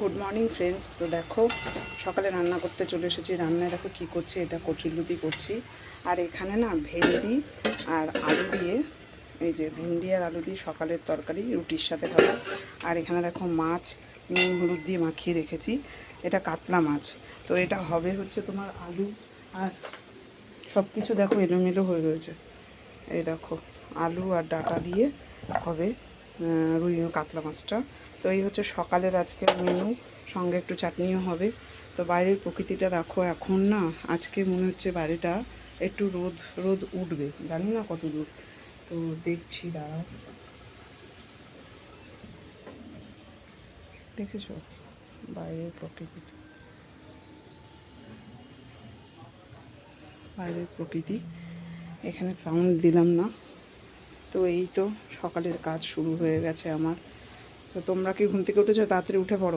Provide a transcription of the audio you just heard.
Good morning friends তো দেখো, সকালে রান্না করতে চলে এসেছি। রান্নায় দেখো কী করছি, এটা কচুরলুতি করছি। আর এখানে না ভেন্ডি আর আলু দিয়ে, এই যে ভেন্ডি আর আলু দিয়ে সকালের তরকারি, রুটির সাথে খাব আর এখানে দেখো মাছ, নুন, হলুদ দিয়ে মাখিয়ে রেখেছি। এটা কাতলা মাছ। তো এটা হবে হচ্ছে তোমার আলু আর সব কিছু দেখো এলোমেলো হয়ে রয়েছে। এই দেখো, আলু আর ডাটা দিয়ে হবে রুই কাতলা মাছটা। তো এই হচ্ছে সকালের আজকের মেনু সঙ্গে একটু চাটনিও হবে। তো বাইরের প্রকৃতিটা দেখো এখন না, আজকে মনে হচ্ছে বাড়িটা একটু রোদ রোদ উঠবে, জানি না কত দূর। তো দেখছি, দাঁড়াও। দেখেছ? বাইরের প্রকৃতি। বাইরের প্রকৃতি। এখানে সাউন্ড দিলাম না। তো এই তো সকালের কাজ শুরু হয়ে গেছে আমার। তো তোমরা কি ঘুম থেকে উঠেছো? তাড়াতাড়ি উঠে পড়ো।